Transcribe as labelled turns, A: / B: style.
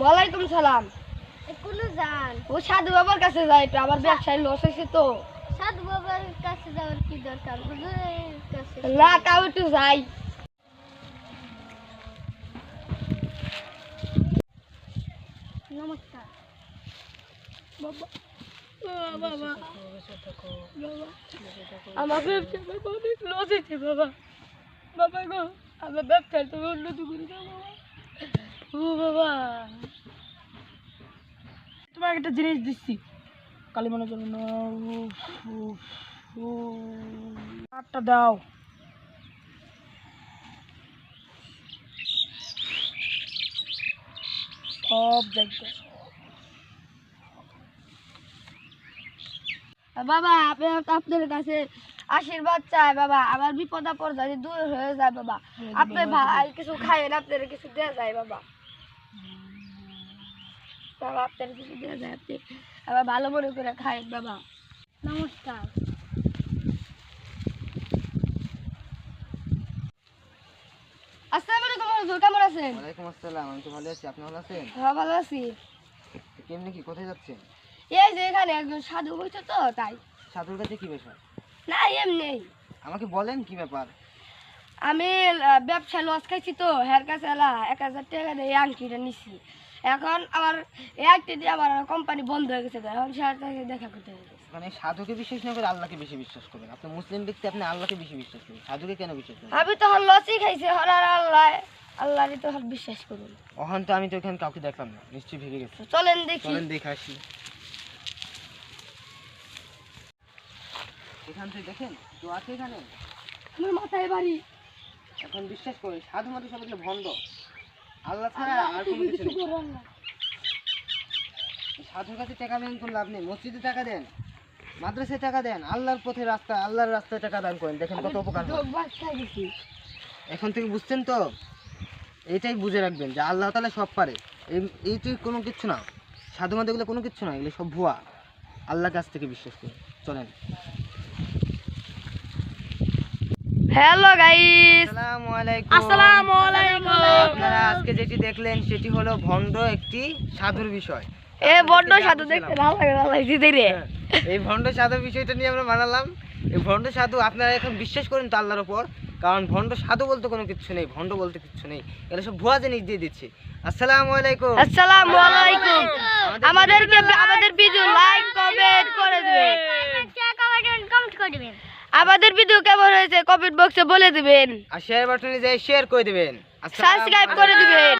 A: ওয়ালাইকুম সালাম।
B: কোনো যান।
A: ও সাধু বাবার কাছে যাই একটু আমার ব্যবসায় লস হয়েছে তো।
B: সাধু বাবার কাছে যাওয়ার কি দরকার? হুজুরের কাছে
A: না তাও একটু যাই।
B: নমস্কার।
A: বাবা বাবা। বাবা। আমার ব্যবসা অনেক লস হয়েছে বাবা। বাবা গো আমার ব্যবসায় তুমি উন্নতি করে দাও বাবা ও বাবা। তোমাকে একটা জিনিস দিচ্ছি। কালী মনে আটটা দাও। সব বাবা আপনার কাছে আশীর্বাদ চাই বাবা। আমার বিপদ আপদ যাতে দূর হয়ে যায় বাবা। আপনি ভাই কিছু খাইয়েন আপনার কিছু দেওয়া যায় বাবা। বাবা আপনার কিছু দেওয়া যায় আপনি আবার ভালো মনে করে খাইন বাবা।
B: নমস্কার।
A: আসসালামু আলাইকুম হুজুর কেমন আছেন?
C: ওয়ালাইকুম আসসালাম আমি তো ভালো আছি আপনি ভালো আছেন?
A: হ্যাঁ ভালো আছি।
C: তো কি কোথায় যাচ্ছেন?
A: এই যে এখানে একজন সাধু তো তাই।
C: সাধুর কাছে কি বিষয়
A: না এমনি।
C: আমাকে বলেন কি ব্যাপার?
A: আমি ব্যবসা লস খাইছি তো হের কাছে এক হাজার টাকা দিয়ে আংটিটা নিছি। এখন আমার এই দিয়ে আমার কোম্পানি বন্ধ হয়ে গেছে এখন তাকে দেখা করতে হবে।
C: মানে সাধুকে বিশ্বাস না করে আল্লাহকে বেশি বিশ্বাস করবেন আপনি মুসলিম ব্যক্তি আপনি আল্লাহকে বেশি বিশ্বাস করবেন সাধুকে কেন বিশ্বাস করবেন
A: আমি তো হল লসই খাইছি হরার আল্লাহ আল্লাহরই তো হল বিশ্বাস করুন।
C: ওখান তো আমি তো এখানে কাউকে দেখলাম না নিশ্চয়ই ভেঙে গেছে।
A: চলেন দেখি।
C: চলেন দেখে আসি। এখান থেকে দেখেন তো আছে এখানে?
A: আমার মাথায় বাড়ি।
C: এখন বিশ্বাস করেন সাধু মাধু সব ভণ্ড আল্লাহ ছাড়া আর কোনো কিছু নেই। সাধুর কাছে টাকা দেন কোনো লাভ নেই। মসজিদে টাকা দেন মাদ্রাসায় টাকা দেন আল্লাহর পথে রাস্তা আল্লাহর রাস্তায় টাকা দান করেন। দেখেন কত উপকার এখন থেকে বুঝছেন তো? এটাই বুঝে রাখবেন যে আল্লাহ তালা সব পারে। এই এইটি কোনো কিচ্ছু না। সাধু মাধুগুলো কোনো কিচ্ছু না এগুলো সব ভুয়া। আল্লাহর কাছ থেকে বিশ্বাস করুন চলেন।
A: Hello guys.
C: আসসালামু আলাইকুম।
A: আসসালামু আলাইকুম
C: আপনারা আজকে যেটি দেখলেন সেটি হলো ভণ্ড একটি সাধুর বিষয়।
A: এ ভণ্ড সাধু দেখতে ভালো লাগে ভালো লাগছে রে।
C: এই ভণ্ড সাধুর বিষয়টা নিয়ে আমরা বানালাম। এই ভণ্ড সাধু আপনারা এখন বিশ্বাস করেন তো আল্লাহর ওপর কারণ ভণ্ড সাধু বলতে কোনো কিছু নেই ভণ্ড বলতে কিছু নেই। এগুলো সব ভুয়া জিনিস দিয়ে দিচ্ছে। আসসালামু আলাইকুম।
A: আসসালামু আলাইকুম। আমাদেরকে আমাদের ভিডিও লাইক কমেন্ট করে দিবেন
B: কমেন্ট করে দিবেন
A: আমাদের ভিডিও কেমন হয়েছে কমেন্ট বক্সে বলে দিবেন।
C: আর শেয়ার বাটনে যাই শেয়ার করে দিবেন।
A: সাবস্ক্রাইব করে দিবেন।